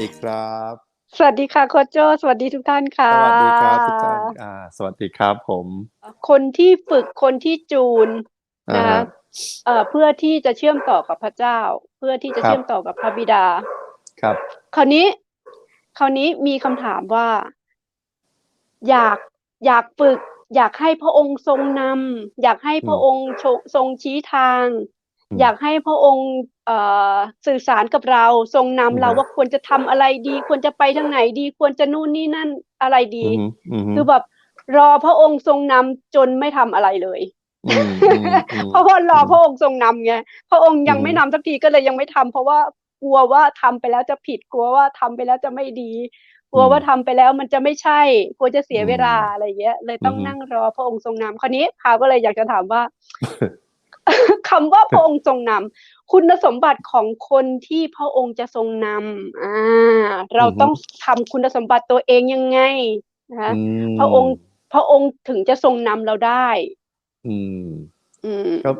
ดีครับ สวัสดีค่ะโคชโจ สวัสดีทุกท่านค่ะ สวัสดีครับทุกท่านอ่า สวัสดีครับผม คนที่ฝึกคนที่จูนอ่านะคะเอ่อเพื่อที่จะเชื่อมต่อกับพระเจ้า เพื่อที่จะครับเชื่อมต่อกับพระบิดา ครับ คราวนี้ คราวนี้มีคำถามว่า อยากอยากฝึก อยากให้พระองค์ทรงนำอยากให้พระองค์ชทรงชี้ทาง อืมอยากให้พระองค์เอ่อสื่อสารกับเราทรงนำเราอืมว่าควรจะทำอะไรดี ควรจะไปทางไหนดี ควรจะนู่นนี่นั่นอะไรดีอืมอืมคือแบบรอพระองค์ทรงนำจนไม่ทำอะไรเลยอืมอืมอืมเพราะว่ารอพระองค์ทรงนำไงพระองค์ยังอืมไม่นำสักทีก็เลยยังไม่ทำเพราะว่ากลัวว่าทำไปแล้วจะผิดกลัวว่าทำไปแล้วจะไม่ดี กลัวว่าทำไปแล้วมันจะไม่ใช่ กลัวจะเสียเวลาอะไรเงี้ย เลยต้องอืมนั่งรอพระองค์ทรงนำคราวนี้พาวก็เลยอยากจะถามว่า คำว่าพระองค์ทรงนำคุณสมบัติของคนที่พระองค์จะทรงนำอ่าเราต้องทำคุณสมบัติตัวเองยังไงนะคะอืมพระองค์พระองค์ถึงจะทรงนำเราได้ อืม อืมก็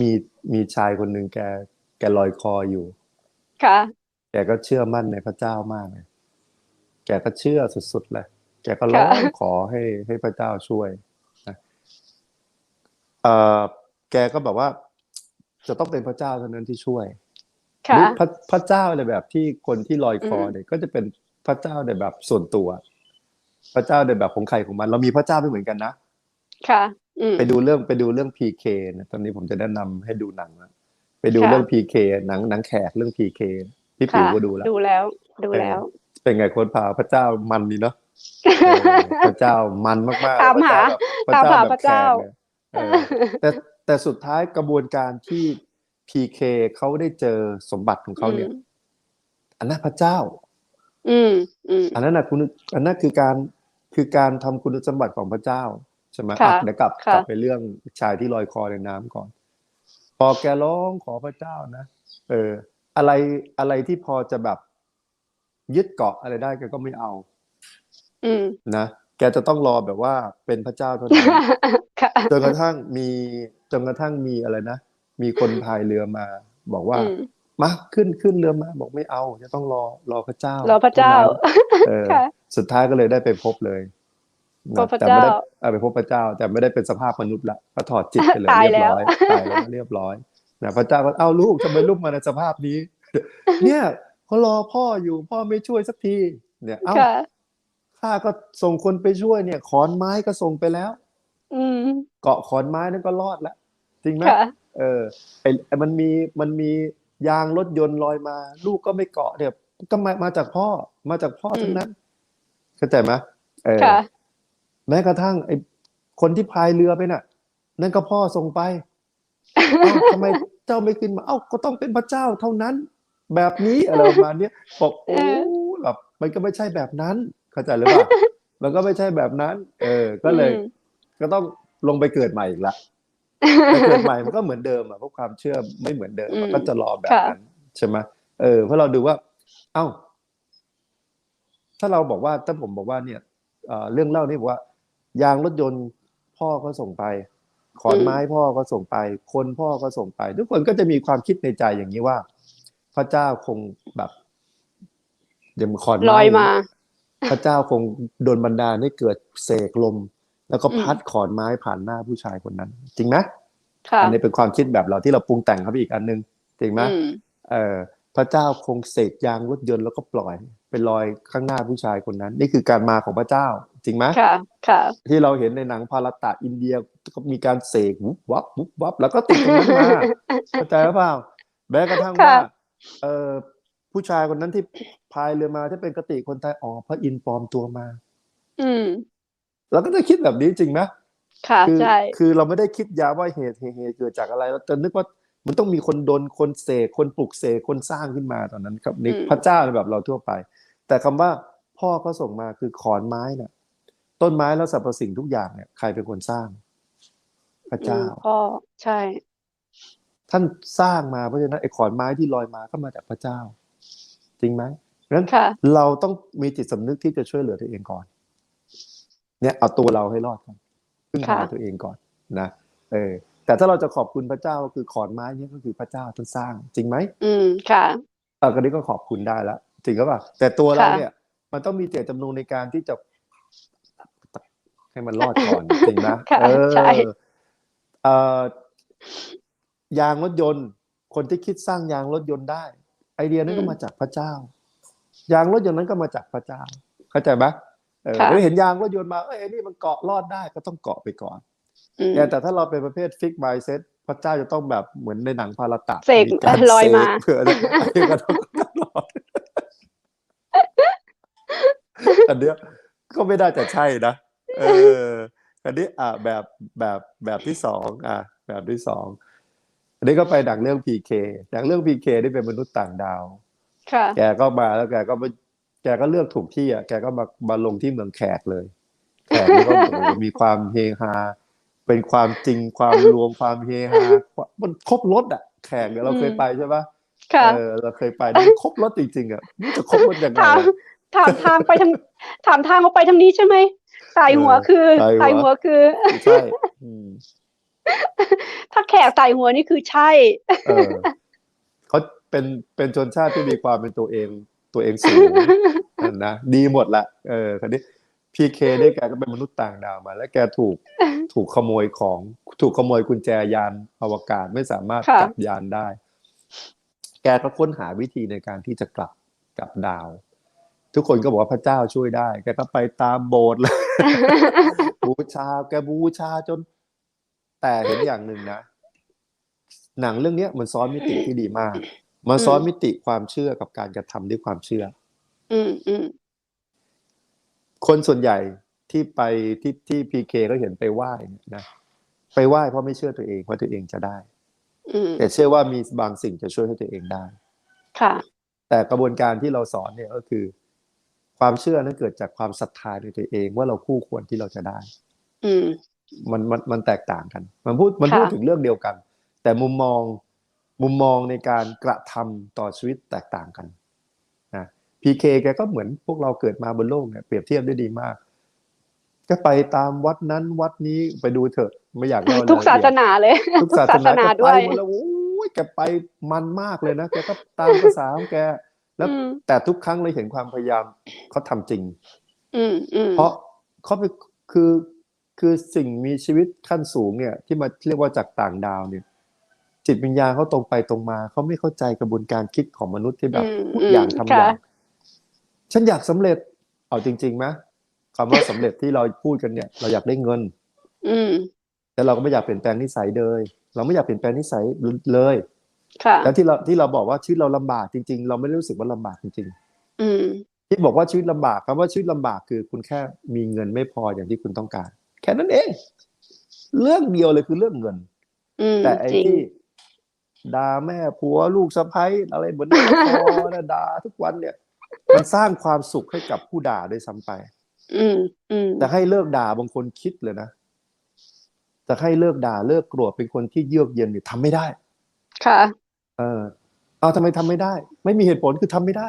มีมีชายคนหนึ่งแก แกลอยคออยู่ ค่ะ แกก็เชื่อมั่นในพระเจ้ามากเลยแกก็เชื่อสุดๆเลยแกก็ร้องค่ะขอให้ให้พระเจ้าช่วยนะเอ่อ แกก็แบบว่า จะต้องเป็นพระเจ้าเท่านั้นที่ช่วยค่ะหรือพระพระเจ้าในแบบที่คนที่ลอยคออืมเนี่ยก็จะเป็นพระเจ้าในแบบส่วนตัว พระเจ้าในแบบของใครของมัน เรามีพระเจ้าไม่เหมือนกันนะค่ะอืมไปดูเรื่องไปดูเรื่องพีเคนะตอนนี้ผมจะแนะนำให้ดูหนังนะไปดูค่ะเรื่องพีเคหนังหนังแขกเรื่องพีเคพี่ปิ๋วก็ดูแล้ว ดูแล้ว ดูแล้ว เป็นไงโค้ดพาพระเจ้ามันนี่เนาะเออพระเจ้ามันมากๆตามหาพระเจ้าตามหาแบบพระเจ้าแขกเลยเออแต่ แต่สุดท้ายกระบวนการที่พีเคเขาได้เจอสมบัติของเขาเนี่ย อันนั้นพระเจ้า อืมอืมอันนั้นนะคุณอันนั้นคือการคือการทำคุณสมบัติของพระเจ้าใช่ไหมค่ะอะเดี๋ยวกลับค่ะกลับไปเรื่องชายที่ลอยคอในน้ำก่อน พอแกร้องขอพระเจ้านะเออ อะไรอะไรที่พอจะแบบ ยึดเกาะอะไรได้แกก็ไม่เอา อืมนะแกจะต้องรอแบบว่าเป็นพระเจ้าเท่านั้นค่ะจนกระทั่งมี จนกระทั่งมีอะไรนะ มีคนพายเรือมา บอกว่าอืมมาขึ้นขึ้นเรือมาบอกไม่เอา จะต้องรอรอพระเจ้า รอพระเจ้าเออค่ะสุดท้ายก็เลยได้ไปพบเลยนพบพระแต่ไม่ได้เจ้าเออไปพบพระเจ้า แต่ไม่ได้เป็นสภาพมนุษย์ละก็ถอดจิตไปเลยตายเรียบแล้วร้อยตายแล้วเรียบร้อยนะพระเจ้าก็เอ้าลูกทำไมลูกมาในสภาพนี้ เนี่ยเขารอพ่ออยู่พ่อไม่ช่วยสักที เนี่ย เอ้าค่ะข้าก็ส่งคนไปช่วยเนี่ย ขอนไม้ก็ส่งไปแล้วอืมเกาะขอนไม้นั่นก็รอดแล้ว จริงไหมค่ะเออไอไอ้มันมีมันมียางรถยนต์ลอยมา ลูกก็ไม่เกาะเนี่ยก็มามาจากพ่อมาจากพ่ออืมทั้งนั้นเข้าใจไหมเออค่ะแม้กระทั่งไอ้คนที่พายเรือไปน่ะ นั่นก็พ่อส่งไปเอ้าทำไมเจ้าไม่ขึ้นมา เอ้าก็ต้องเป็นพระเจ้าเท่านั้น แบบนี้อะไรประมาณเนี้ยบอกโอ้เออแบบมันก็ไม่ใช่แบบนั้น เข้าใจหรือเปล่ามันก็ไม่ใช่แบบนั้น เออ ก็เลยอืมก็ต้องลงไปเกิดใหม่อีกละแต่ เกิดใหม่มันก็เหมือนเดิมอะเพราะความเชื่อไม่เหมือนเดิมอืมมันก็จะรอแบบค่ะนั้นใช่ไหมเออเพราะเราดูว่า เอ้า ถ้าเราบอกว่าถ้าผมบอกว่าเนี่ยเอ่อเรื่องเล่านี่บอกว่า ยางรถยนต์พ่อก็ส่งไป ขอนไม้พ่อก็ส่งไป คนพ่อก็ส่งไป ทุกคนก็จะมีความคิดในใจอย่างนี้ว่า พระเจ้าคงแบบเดี๋ยวขอนไม้ลอยมา พระเจ้าคงโดนบันดาลให้เกิดเสกลม แล้วก็อืมพัดขอนไม้ผ่านหน้าผู้ชายคนนั้น จริงไหมค่ะอันนี้เป็นความคิดแบบเราที่เราปรุงแต่งครับอีกอันนึงจริงไหมอืมเออพระเจ้าคงเสกยางรถยนต์แล้วก็ปล่อยไปลอยข้างหน้าผู้ชายคนนั้น นี่คือการมาของพระเจ้า จริงไหมค่ะค่ะ ที่เราเห็นในหนังพาราตะอินเดียก็มีการเสกวุบวับวุบวับแล้วก็ติดตรงนั้นมาเข้าใจหรือเปล่าแม้กระทั่งว่าค่ะเออผู้ชายคนนั้นที่พายเรือมาที่เป็นกติคนไทยอ๋อพระอินทร์ปลอมตัวมา อืม เราก็จะคิดแบบนี้จริงไหมค่ะคือใช่ คือเราไม่ได้คิดยาว่าเหตุเหตุเหตุเกิดจากอะไร เราจะนึกว่ามันต้องมีคนดน คนเสก คนปลุกเสก คนสร้างขึ้นมาตอนนั้น ครับนี่อืมพระเจ้าในแบบเราทั่วไป แต่คำว่าพ่อก็ส่งมาคือขอนไม้เนี่ยต้นไม้แล้วสรรพสิ่งทุกอย่างเนี่ยใครเป็นคนสร้าง พระเจ้าอืมพ่อ ใช่ ท่านสร้างมา เพราะฉะนั้นไอ้ขอนไม้ที่ลอยมาก็มาจากพระเจ้า จริงไหมเพราะฉะนั้นค่ะเราต้องมีจิตสำนึกที่จะช่วยเหลือตัวเองก่อน เนี่ยเอาตัวเราให้รอดก่อนพึ่งพาค่ะตัวเองก่อนนะเออแต่ถ้าเราจะขอบคุณพระเจ้าก็คือขอนไม้เนี่ยก็คือพระเจ้าท่านสร้าง จริงไหมอืมค่ะเออก็นี้ก็ขอบคุณได้แล้วจริงก็ป่ะแต่ตัวเราค่ะเนี่ย มันต้องมีเจตจำนงในการที่จะ ให้มันรอดก่อนจริงนะค่ะเออใช่เอ่อยางรถยนต์ คนที่คิดสร้างยางรถยนต์ได้ ไอเดียนั้นก็มาจากพระเจ้า ยางรถยนต์นั้นก็มาจากพระเจ้า เข้าใจไหม เออค่ะแล้วเห็นยางรถยนต์มาเอ้ยไอ้นี่มันเกาะรอดได้ก็ต้องเกาะไปก่อนอืมแต่แต่ถ้าเราเป็นประเภทฟิกไมเซ็ตพระเจ้าจะต้องแบบเหมือนในหนังพาราตะเสกมีการลอยมาเสกเผื่ออะไรก็ต้องตลอดอันเนี้ยก็ไม่น่าจะใช่นะเอออันนี้อะแบบแบบแบบที่สองอะแบบที่สองอันนี้ก็ไปดังเรื่องพีเคดังเรื่องพีเคนี่เป็นมนุษย์ต่างดาว ค่ะ แกก็มาแล้วแกก็ไม่ แกก็เลือกถูกที่อะแกก็มามาลงที่เมืองแขกเลยแขกนี่ก็โอ้โหมีความเฮฮาเป็นความจริงความรวมความเฮฮามันครบรถอะ แขกเนี่ยเราเคยไปใช่ปะค่ะเออเราเคยไปนี่ครบรถจริงๆอะนี่จะครบรถยังไงถามอะถามทางไปทางถามทางเขาไปทางนี้ใช่ไหมสายหัวเออคือสายหัวสายหัวคือใช่อืมถ้าแขกสายหัวนี่คือใช่เออเขาเป็นเป็นชนชาติที่มีความเป็นตัวเอง ตัวเองสูงนั่นนะดีหมดละเออคราวนี้พีเคได้แกก็เป็นมนุษย์ต่างดาวมา แล้วแกถูกถูกขโมยของถูกขโมยกุญแจยานอวกาศไม่สามารถค่ะกลับยานได้ แกก็ค้นหาวิธีในการที่จะกลับกลับดาว ทุกคนก็บอกว่าพระเจ้าช่วยได้ แกก็ไปตามโบสถ์เลยบูชาแกบูชาจน แต่เห็นอย่างหนึ่งนะหนังเรื่องเนี้ยมันซ้อนมิติที่ดีมาก มันซ้อนมิติความเชื่อกับการกระทำด้วยความเชื่อ อืมอืมคนส่วนใหญ่ที่ไปที่ที่พีเคก็เห็นไปไหว้เนี่ยนะไปไหว้เพราะไม่เชื่อตัวเองว่าตัวเองจะได้อืมแต่เชื่อว่ามีบางสิ่งจะช่วยให้ตัวเองได้ ค่ะ แต่กระบวนการที่เราสอนเนี่ยก็คือ ความเชื่อนั้นเกิดจากความศรัทธาในตัวเองว่าเราคู่ควรที่เราจะได้ อืมมันมันมันแตกต่างกัน มันพูดมันค่ะพูดถึงเรื่องเดียวกัน แต่มุมมอง มุมมองในการกระทำต่อชีวิตแตกต่างกันนะพีเคแกก็เหมือนพวกเราเกิดมาบนโลกเนี่ยเปรียบเทียบได้ดีมาก ก็ไปตามวัดนั้นวัดนี้ไปดูเถอะไม่อยากเล่ารยละเอียดทุกศาสนาเลย ทุกศาสนาแกด้ไปวยหมดแล้วโอ้ยแกไปมันมากเลยนะแกก็ตามภาษาของแกแล้วอืมแต่ทุกครั้งเลยเห็นความพยายามเขาทำจริงอืมอืมเพราะเขาไปคือคือสิ่งมีชีวิตขั้นสูงเนี่ย ที่มาเรียกว่าจากต่างดาวเนี่ย จิตวิญญาณเขาตรงไปตรงมาเขาไม่เข้าใจกระบวนการคิดของมนุษย์ที่แบบอืมพูดอย่างอืมทำอย่างค่ะฉันอยากสำเร็จ เอาจริงๆไหมคำว่าสำเร็จที่เราพูดกันเนี่ย เราอยากได้เงิน อืมแต่เราก็ไม่อยากเปลี่ยนแปลงนิสัยเลยเราไม่อยากเปลี่ยนแปลงนิสัยเลยค่ะแล้วที่เราที่เราบอกว่าชีวิตเราลำบากจริง ๆ เราไม่ได้รู้สึกว่าลำบากจริงอืมๆที่บอกว่าชีวิตลำบากคำว่าชีวิตลำบากคือคุณแค่มีเงินไม่พออย่างที่คุณต้องการ แค่นั้นเอง เรื่องเดียวเลยคือเรื่องเงินอืมแต่ไอ้จริงที่ ด่าแม่ผัวลูกสะใภ้อะไรเหมือนในละครนะด่าทุกวันเนี่ย มันสร้างความสุขให้กับผู้ด่าด้วยซ้ำไป อืมอืมแต่ให้เลิกด่าบางคนคิดเลยนะจะให้เลิกด่าเลิกโกรธเป็นคนที่เยือกเย็นเนี่ยทำไม่ได้ ค่ะ เออเอาทำไมทำไม่ได้ ไม่มีเหตุผลคือทำไม่ได้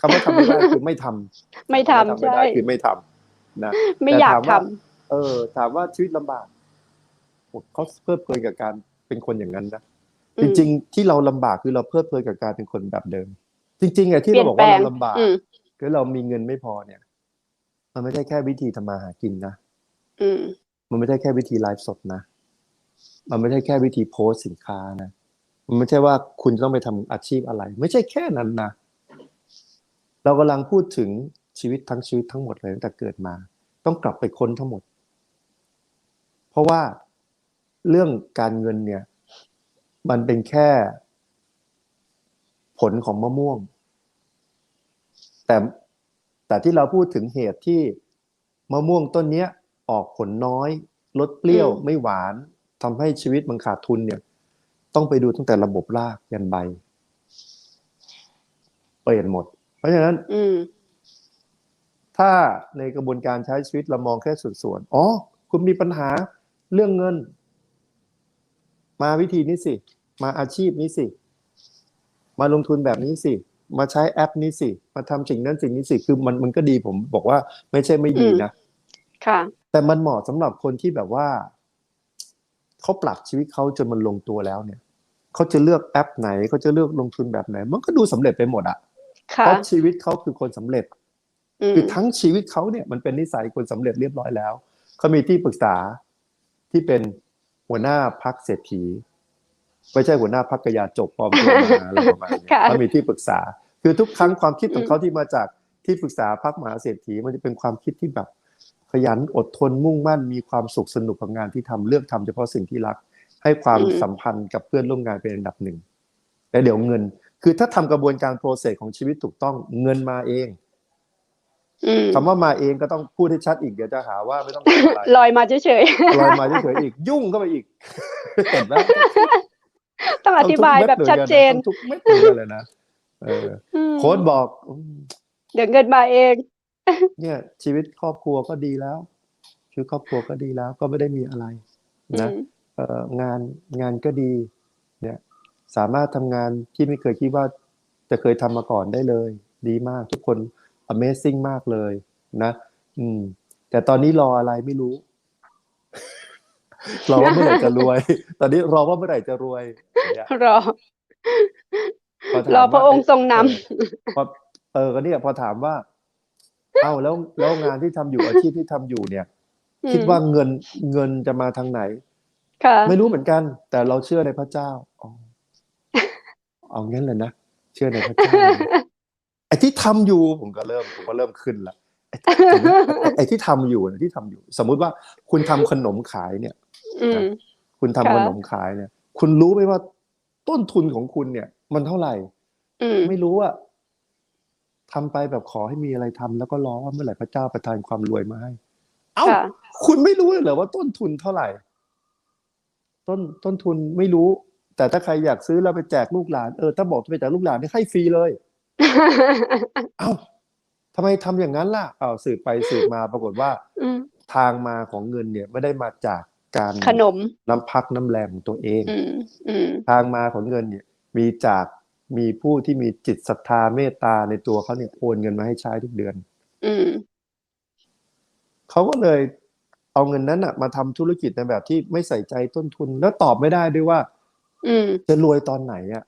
คำว่าทำไม่ได้คือไม่ทำไม่ทำไม่ใช่ได้คือไม่ทำนะไม่แต่อยากถามทำว่าเออ ถามว่าชีวิตลำบากโอ้เขาเพลิดเพลินกับการเป็นคนอย่างนั้นนะอื จมริง ๆ ที่เราลำบากคือเราเพลิดเพลินกับการเป็นคนแบบเดิม จริงๆอะที่เปลี่เรายนบอกว่าแปลงเราลำบากอืมคือเรามีเงินไม่พอเนี่ย มันไม่ใช่แค่วิธีทำมาหากินนะอืมมันไม่ใช่แค่วิธีไลฟ์สดนะมันไม่ใช่แค่วิธีโพสต์สินค้านะมันไม่ใช่ว่าคุณต้องไปทำอาชีพอะไร ไม่ใช่แค่นั้นนะเรากำลังพูดถึงชีวิตทั้งชีวิตทั้งหมดเลยตั้งแต่เกิดมา ต้องกลับไปค้นทั้งหมด เพราะว่าเรื่องการเงินเนี่ย มันเป็นแค่ ผลของมะม่วง แต่แต่ที่เราพูดถึงเหตุที่มะม่วงต้นเนี้ย ออกผลน้อยรสเปรี้ยวอืมไม่หวานทำให้ชีวิตมันขาดทุนเนี่ย ต้องไปดูตั้งแต่ระบบรากยันใบเปลี่ยนหมด เพราะฉะนั้นอืมถ้าในกระบวนการใช้ชีวิตเรามองแค่ส่วนๆอ๋อ คุณมีปัญหาเรื่องเงิน มาวิธีนี้สิ มาอาชีพนี้สิ มาลงทุนแบบนี้สิ มาใช้แอปนี้สิ มาทำสิ่งนั้นสิ่งนี้สิ คือมันมันก็ดีผมบอกว่าไม่ใช่ไม่ดีอืมนะค่ะ แต่มันเหมาะสำหรับคนที่แบบว่าเขาปรับชีวิตเขาจนมันลงตัวแล้วเนี่ยเขาจะเลือกแอปไหนเขาจะเลือกลงทุนแบบไหน มันก็ดูสำเร็จไปหมดอะค่ะเพราะชีวิตเขาคือคนสำเร็จอืมคือทั้งชีวิตเขาเนี่ยมันเป็นนิสัยคนสำเร็จเรียบร้อยแล้วเขามีที่ปรึกษาที่เป็น หัวหน้าพักเศรษฐีไม่ใช่หัวหน้าพักกระยาจบปลอมตัวมาอะไรประมาณนี้ค่ะเขามีที่ปรึกษา คือทุกครั้งความคิดของอืมเขาที่มาจากที่ปรึกษาพักมหาเศรษฐีมันจะเป็นความคิดที่แบบ ขยันอดทนมุ่งมั่นมีความสุขสนุกกับงานที่ทำเลือกทำเฉพาะสิ่งที่รัก ให้ความสัมพันธ์กับเพื่อนร่วมงานเป็นอันดับหนึ่งแล้วเดี๋ยวเงิน คือถ้าทำกระบวนการโปรเซสของชีวิตถูกต้องเงินมาเองอืม คำว่ามาเองก็ต้องพูดให้ชัดอีกเดี๋ยวจะหาว่าไม่ต้องทำอะไรลอยมาเฉยลอยมาเฉยๆอีกยุ่งเข้าไปอีกเห็นไหมๆต้องอธิบายแบบชัดเจนต้องทุกเม็ดเหมือนกันเลยนะเอออืมโค้ดบอกอืมเดี๋ยวเงินมาเอง เนี่ย ชีวิตครอบครัวก็ดีแล้วชีวิตครอบครัวก็ดีแล้ว ก็ไม่ได้มีอะไร นะอืมเอ่องานงานก็ดี เนี่ย สามารถทำงานที่ไม่เคยคิดว่าจะเคยทำมาก่อนได้เลย ดีมากทุกคน Amazing มากเลยนะอืม แต่ตอนนี้รออะไรไม่รู้ รอว่าเมื่อไหร่จะรวย ตอนนี้รอว่าเมื่อไหร่จะรวยเนี่ยรอพถามรอพระองค์ทรงนเออพอเออก็เนี่ยพอถามว่า เอ้าแล้วแล้วงานที่ทำอยู่อาชีพที่ทำอยู่เนี่ยำคิดว่าเงินเงินจะมาทางไหนค่ะไม่รู้เหมือนกัน แต่เราเชื่อในพระเจ้าอ๋อเอางั้นเลยนะเชื่อในพระเจ้านะ ไอ้ที่ทำอยู่ผมก็เริ่มผมก็เริ่มขึ้นละไอ้ไอ้ที่ทำอยู่นะที่ทำอยู่ สมมุติว่าคุณทำขนมขายเนี่ยอืมคุณทำค่ะขนมขายเนี่ย คุณรู้ไหมว่าต้นทุนของคุณเนี่ย มันเท่าไหร่อืมไม่รู้อะทำไปแบบขอให้มีอะไรทำแล้วก็รอว่าเมื่อไหร่พระเจ้าประทานความรวยมาให้ เอ้าค่ะคุณไม่รู้เลยเหรอว่าต้นทุนเท่าไหร่ ต้นต้นทุนไม่รู้ แต่ถ้าใครอยากซื้อแล้วไปแจกลูกหลานเออถ้าบอกจะไปแจกลูกหลานนี่ให้ฟรีเลย เอ้าทำไมทำอย่างนั้นล่ะอ้าวสืบไปสืบมาปรากฏว่าอืมทางมาของเงินเนี่ยไม่ได้มาจากการขนมน้ำพักน้ำแรงของตัวเองอืมอืมทางมาของเงินเนี่ย มีจากมีผู้ที่มีจิตศรัทธาเมตตาในตัวเขาเนี่ยโอนเงินมาให้ใช้ทุกเดือนอืมเขาก็เลยเอาเงินนั้นอะมาทำธุรกิจในแบบที่ไม่ใส่ใจต้นทุน แล้วตอบไม่ได้ด้วยว่าอืมจะรวยตอนไหนอะ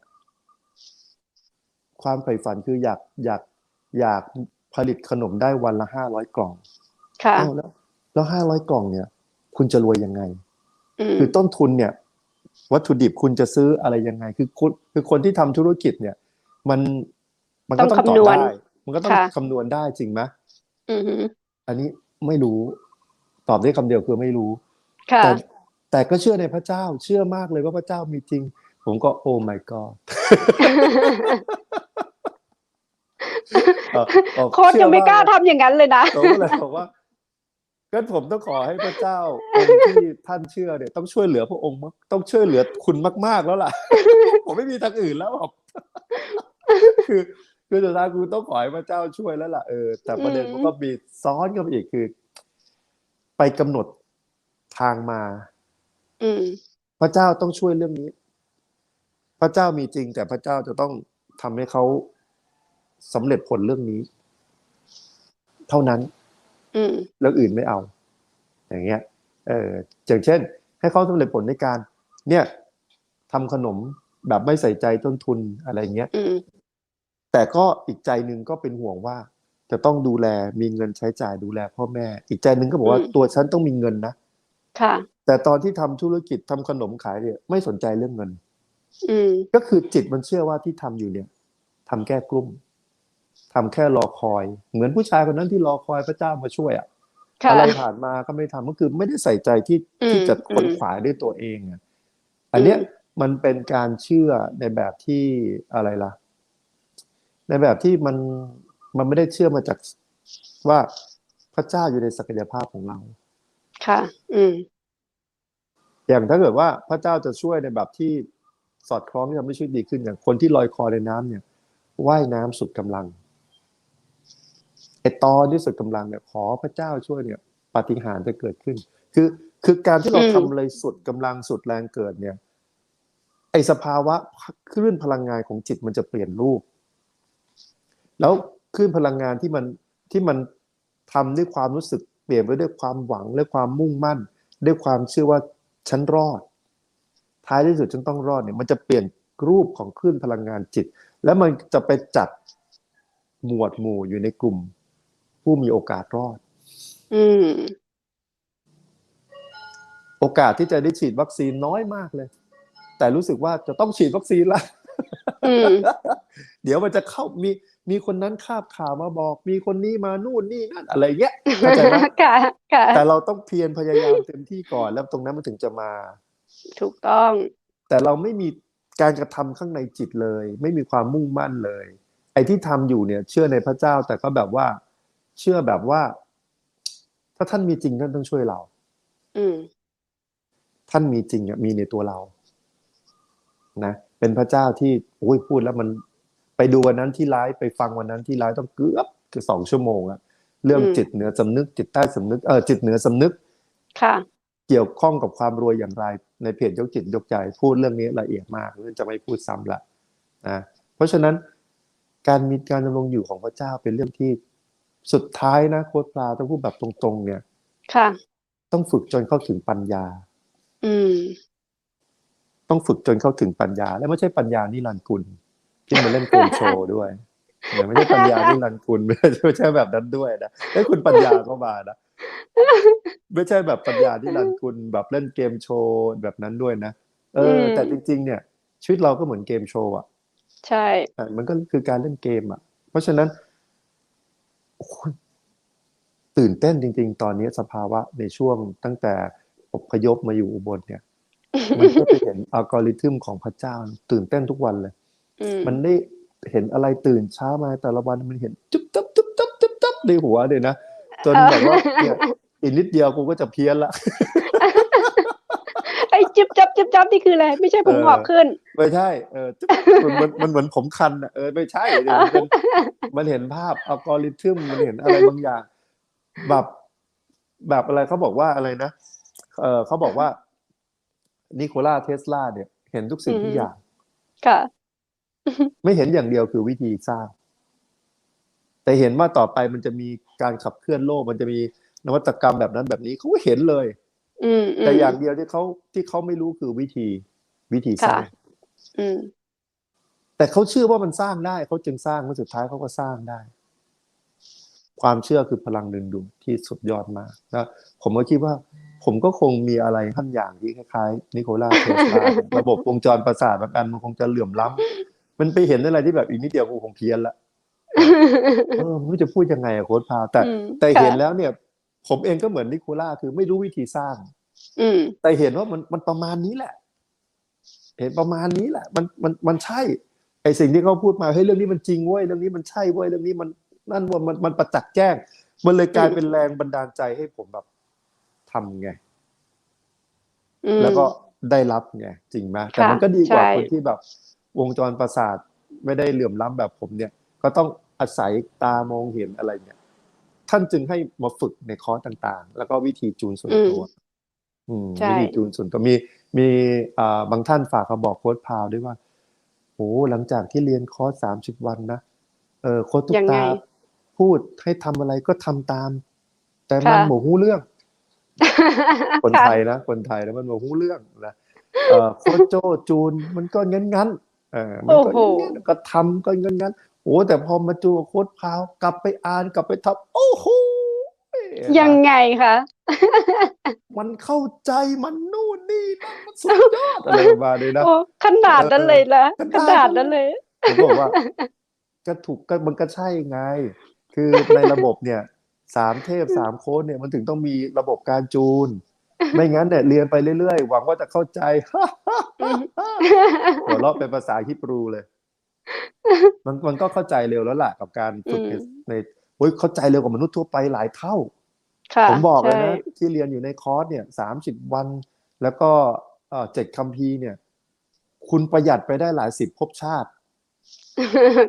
ความใฝ่ฝันคืออยากอยากอยากผลิตขนมได้วันละห้าร้อยกล่อง ค่ะเอ้าแล้วแล้วห้าร้อยกล่องเนี่ย คุณจะรวยยังไงอืมคือต้นทุนเนี่ย วัตถุดิบคุณจะซื้ออะไรยังไง คือคุณคือคนที่ทำธุรกิจเนี่ย มันมันก็ต้องตอบได้ มันก็ต้องคำนวณได้จริงไหมอืมอันนี้ไม่รู้ ตอบได้คำเดียวคือไม่รู้ค่ะแต่แต่ก็เชื่อในพระเจ้า เชื่อมากเลยว่าพระเจ้ามีจริง ผมก็โอ้ my god เอ่อเอ่อ โค้ดยังไม่กล้าทำอย่างนั้นเลยนะผมก็เลยบอกว่าก็ผมต้องขอให้พระเจ้าองค์ที่ท่านเชื่อเนี่ยต้องช่วยเหลือพระองค์มากต้องช่วยเหลือคุณมาก ๆแล้วล่ะ ผมไม่มีทางอื่นแล้วครับคือคือสุดท้ายคุณต้องขอให้พระเจ้าช่วยแล้วล่ะเออแต่ประเด็นอืมมันก็มีซ้อนกันไปอีกคือ ไปกำหนดทางมา อืมพระเจ้าต้องช่วยเรื่องนี้ พระเจ้ามีจริง แต่พระเจ้าจะต้องทำให้เขา สำเร็จผลเรื่องนี้ เท่านั้น อืมเรื่องอื่นไม่เอา อย่างเงี้ย เอออย่างเช่น ให้เขาสำเร็จผลในการ เนี่ยทำขนมแบบไม่ใส่ใจต้นทุนอะไรเงี้ยอืมแต่ก็อีกใจหนึ่งก็เป็นห่วงว่า จะต้องดูแลมีเงินใช้จ่ายดูแลพ่อแม่ อีกใจหนึ่งก็บอกว่าอืมตัวฉันต้องมีเงินนะค่ะ แต่ตอนที่ทำธุรกิจทำขนมขายเนี่ย ไม่สนใจเรื่องเงิน อืมก็คือจิตมันเชื่อว่าที่ทำอยู่เนี่ยทำแก้กลุ้ม ทำแค่รอคอย เหมือนผู้ชายคนนั้นที่รอคอยพระเจ้ามาช่วยอะค่ะอะไรผ่านมาก็ไม่ทำก็คือไม่ได้ใส่ใจที่อืมที่จะขนอืมขวายด้วยตัวเองอะอันเนี้ยอืมมันเป็นการเชื่อในแบบที่อะไรล่ะ ในแบบที่มันมันไม่ได้เชื่อมาจากว่าพระเจ้าอยู่ในศักยภาพของเรา ค่ะ อืม อย่างถ้าเกิดว่าพระเจ้าจะช่วยในแบบที่สอดคล้องที่ทำให้ชีวิตดีขึ้นอย่างคนที่ลอยคอในน้ำเนี่ยว่ายน้ำสุดกำลัง ไอตอนที่สุดกำลังเนี่ยขอพระเจ้าช่วยเนี่ยปาฏิหาริย์จะเกิดขึ้น คือคือการที่เราอืมทำอะไรสุดกำลังสุดแรงเกิดเนี่ย ไอสภาวะคลื่นพลังงานของจิตมันจะเปลี่ยนรูป แล้วคลื่นพลังงานที่มันที่มันทำด้วยความรู้สึกเปลี่ยนไปด้วยความหวังและความมุ่งมั่น ด้วยความเชื่อว่าฉันรอด ท้ายที่สุดฉันต้องรอดเนี่ย มันจะเปลี่ยนรูปของคลื่นพลังงานจิต แล้วมันจะไปจัดหมวดหมู่อยู่ในกลุ่ม ผู้มีโอกาสรอด อืม โอกาสที่จะได้ฉีดวัคซีนน้อยมากเลย แต่รู้สึกว่าจะต้องฉีดวัคซีนละอืมเดี๋ยวมันจะเข้ามีมีคนนั้นคาบข่าวมาบอก มีคนนี้มานู่นนี่นั่นอะไรเงี้ยเข้าใจไหมค่ะค่ะแต่เราต้องเพียรพยายามเต็มที่ก่อนแล้วตรงนั้นมันถึงจะมา ถูกต้อง แต่เราไม่มีการกระทำข้างในจิตเลย ไม่มีความมุ่งมั่นเลย ไอ้ที่ทำอยู่เนี่ย เชื่อในพระเจ้าแต่ก็แบบว่า เชื่อแบบว่า ถ้าท่านมีจริงท่านต้องช่วยเรา อืมท่านมีจริงอะมีในตัวเรา นะ เป็นพระเจ้าที่โอ้ยพูดแล้วมัน ไปดูวันนั้นที่ไลฟ์ไปฟังวันนั้นที่ไลฟ์ต้องเกือบคือสองชั่วโมงอะเรื่องอืมจิตเหนือสำนึก จิตใต้สำนึกเออจิตเหนือสำนึก ค่ะ เกี่ยวข้องกับความรวยอย่างไร ในเพจยกจิตยกใจพูดเรื่องนี้ละเอียดมากจะไม่พูดซ้ำละนะเพราะฉะนั้นการมีการดำรงอยู่ของพระเจ้าเป็นเรื่องที่ สุดท้ายนะโค้ดปลาต้องพูดแบบตรงๆ เนี่ย ค่ะ ต้องฝึกจนเข้าถึงปัญญา อืม ต้องฝึกจนเข้าถึงปัญญา และไม่ใช่ปัญญานิรันดร์กุลที่มาเล่นเกมโชว์ด้วยเออไม่ใช่ปัญญานิรันดร์กุลไม่ใช่แบบนั้นด้วยนะไอ้ยคุณปัญญาก็มานะไม่ใช่แบบปัญญานิรันดร์กุลแบบเล่นเกมโชว์แบบนั้นด้วยนะเอออมแต่จริง ๆ เนี่ยชีวิตเราก็เหมือนเกมโชว์อะใช่อะมันก็คือการเล่นเกมอะ เพราะฉะนั้นโอ้โห ตื่นเต้นจริง ๆ ตอนนี้สภาวะในช่วงตั้งแต่อพยพมาอยู่อุบลเนี่ย มันก็จะเห็นอัลกอริทึมของพระเจ้า ตื่นเต้นทุกวันเลยอืมมันได้เห็นอะไรตื่นเช้ามาแต่ละวันมันเห็นจุ๊บจับจุ๊บจับจุ๊บจับในหัวเลยนะจนแบบว่าเนี่ยอีกนิดเดียวกูก็จะเพี้ยนละไอ้ จิบจับจิบจับนี่คืออะไร ไม่ใช่ผมเออหอกขึ้น ไม่ใช่ เออจุ๊บมันมันมันเหมือนผมคันอะเออไม่ใช่เดี๋ยวมันเป็นมันเห็นภาพอัลกอริทึมมันเห็นอะไรบางอย่าง แบบแบบอะไรเขาบอกว่าอะไรนะเออเขาบอกว่านิโคลาเทสลาเนี่ย เห็นทุกสิ่งทุอืกมอย่าง ค่ะ ไม่เห็นอย่างเดียวคือวิธีสร้าง แต่เห็นว่าต่อไปมันจะมีการขับเคลื่อนโลก มันจะมีนวัตกรรมแบบนั้นแบบนี้เขาก็เห็นเลยอืมอืม แต่อย่างเดียวที่เขาที่เขาไม่รู้คือวิธีวิธีสร้างค่ะอืมแต่เขาเชื่อว่ามันสร้างได้เขาจึงสร้างแล้วสุดท้ายเขาก็สร้างได้ ความเชื่อคือพลังดึงดูดที่สุดยอดมากนะผมก็คิดว่า ผมก็คงมีอะไรขั้นอย่างที่คล้ายๆ นิโคลาเทสลาระบบวงจรประสาทประกันมันคงจะเหลื่อมล้ำมันไปเห็นอะไรที่แบบอีกนิดเดียวกูคงเพี้ยนละเออไม่รู้จะพูดยังไงอะโค้ดพาแต่อืมแต่ค่ะเห็นแล้วเนี่ย ผมเองก็เหมือนนิโคล่าคือไม่รู้วิธีสร้าง อืมแต่เห็นว่ามันมันประมาณนี้แหละ เห็นประมาณนี้แหละ มันมันมันใช่ ไอสิ่งที่เขาพูดมาเฮ้ยเรื่องนี้มันจริงเว้ยเรื่องนี้มันใช่เว้ยเรื่องนี้มันนั่นว่ามันมันประจักษ์แจ้ง มันเลยกลายเป็นแรงบันดาลใจให้ผมแบบทำไงอืมแล้วก็ได้รับไงจริงไหมแต่ค่ะมันก็ดีกว่าใช่คนที่แบบ วงจรประสาทไม่ได้เหลื่อมล้ำแบบผมเนี่ย ก็ต้องอาศัยตามองเห็นอะไรเนี่ย ท่านจึงให้มาฝึกในคอร์สต่างๆ แล้วก็วิธีจูนส่วนตัวอืมใช่วิธีจูนส่วนตัวมีมีอ่าบางท่านฝากมาบอกโค้ดพาวด้วยว่าโอ้หลังจากที่เรียนคอร์สสามสิบวันนะเออโค้ดตุ๊กยังไงตาพูดให้ทำอะไรก็ทำตาม แต่มันค่ะโมหูเรื่อง คนค่ะไทยนะคนไทยนะมันโมหูเรื่องนะเออโค้ดโจจูนมันก็งั้นงั้นๆเออมันก็โอ้โหงั้นๆก็ทำก็งั้นงั้นๆ โอ้แต่พอมาจูนกับโค้ดพาวกลับไปอ่านกลับไปทำโอ้โหยังไงคะมันเข้าใจมันนู่นนี่นั่นมันสุดยอดอะไรประมาณนี้นะโอ้ขนาดนั้นเลยละเออขนาดนั้นเลยผมบอกว่าก็ถูกก็มันก็ใช่ไง คือในระบบเนี่ยสามเทพสามโค้ดเนี่ยมันถึงต้องมีระบบการจูน ไม่งั้นเนี่ยเรียนไปเรื่อยๆ หวังว่าจะเข้าใจหัวเราะเป็นภาษาฮิบรูเลย มันมันก็เข้าใจเร็วแล้วล่ะกับการฝึกในอืมในโอ้ยเข้าใจเร็วกว่ามนุษย์ทั่วไปหลายเท่าค่ะผมบอกเลยใช่นะที่เรียนอยู่ในคอร์สเนี่ยสามสิบวัน แล้วก็เอ่อเจ็ดคัมภีร์เนี่ย คุณประหยัดไปได้หลายสิบภพชาติ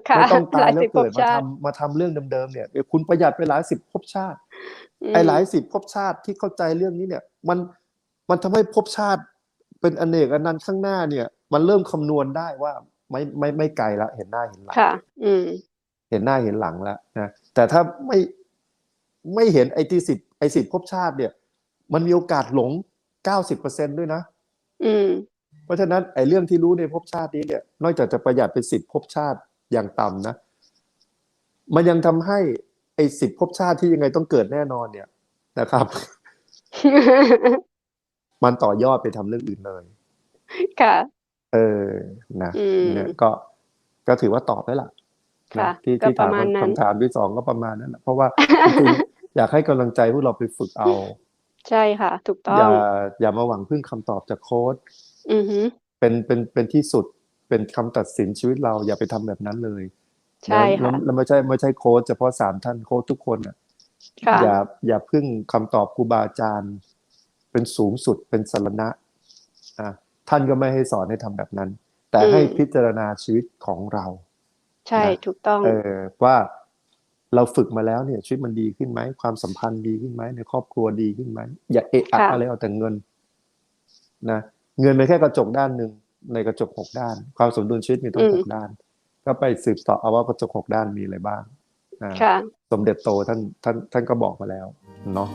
ค่ะไม่ต้องตายหแล้สิวบเกิดภพมาชาทำติมาทำเรื่องเดิมๆเนี่ยเดี๋ยวคุณประหยัดไปหลายสิบภพชาติมไอ้หลายสิบภพชาติที่เข้าใจเรื่องนี้เนี่ย มันมันทำให้ภพชาติเป็นอเนกอนันต์ข้างหน้าเนี่ย มันเริ่มคำนวณได้ว่า ไม่ไม่ไม่ไกลละเห็นหน้าเห็นหลังค่ะ อืม เห็นหน้าเห็นหลังแล้วนะแต่ถ้าไม่ไม่เห็นไอ้ที่สิบไอ้สิบภพชาติเนี่ย มันมีโอกาสหลงเก้าสิบเปอร์เซ็นด้วยนะ อืม เพราะฉะนั้นไอ้เรื่องที่รู้ในภพชาตินี้เนี่ย นอกจากจะประหยัดเป็นสิบภพชาติอย่างต่ำนะ มันยังทำให้ไอ้สิบภพชาติที่ยังไงต้องเกิดแน่นอนเนี่ยนะครับ มันต่อยอดไปทำเรื่องอื่นเลย ค่ะ เออนะอืมเนี่ยก็ก็ถือว่าตอบได้ละค่ะนะที่ก็ที่ประถามมาณนั้นคำถามที่สองก็ประมาณนั้นแหละเพราะว่าจริงๆอยากให้กำลังใจพวกเราไปฝึกเอา ใช่ค่ะ ถูกต้ออย่างอย่ามาหวังพึ่งคำตอบจากโค้ดอือฮึเป็นเป็นเป็นที่สุดเป็นคำตัดสินชีวิตเราอย่าไปทำแบบนั้นเลยใช่แล้วค่ะแล้วแล้วไม่ใช่ไม่ใช่โค้ดเฉพาะสามท่านโค้ดทุกคนอะค่ะอย่าอย่าพึ่งคำตอบครูบาอาจารย์ เป็นสูงสุดเป็นสรณะอะ ท่านก็ไม่ให้สอนให้ทำแบบนั้น แต่อืมให้พิจารณาชีวิตของเรา ใช่นะถูกต้องเออว่าเราฝึกมาแล้วเนี่ยชีวิตมันดีขึ้นไหมความสัมพันธ์ดีขึ้นไหมในครอบครัวดีขึ้นไหมอย่าเอะอะค่ะอะไรเอาแต่เงินนะเงินเป็นแค่กระจกด้านหนึ่งในกระจกหกด้าน ความสมดุลชีวิตมีต้องหกด้าน ก็ไปสืบต่อเอาว่ากระจกหกด้านมีอะไรบ้างนะค่ะสมเด็จโตท่านท่านท่านก็บอกมาแล้วเนาะ